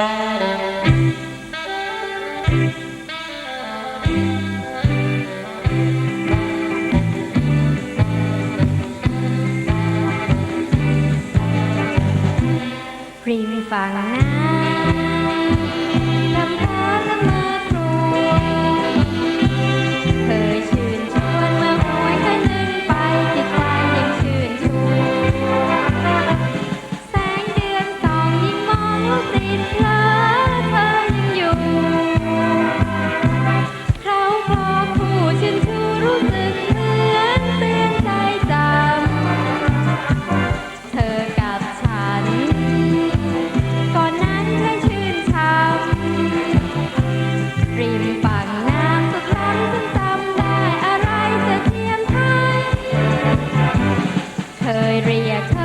รีฟังนะลำพาละเมอครวเคยชื่นชวนมื่วยเธอลืมไปจิตใจยังชื่นชวนแสงเดือนสองยิ้มมองลูก เรียก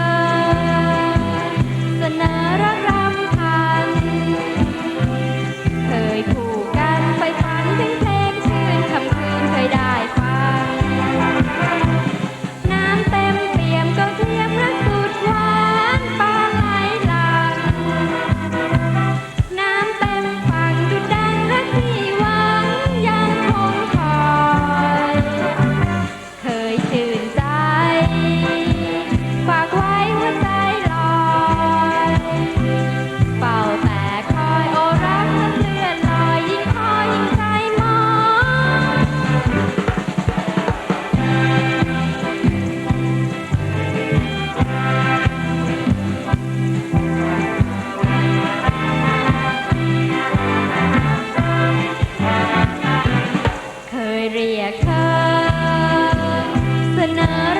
banana.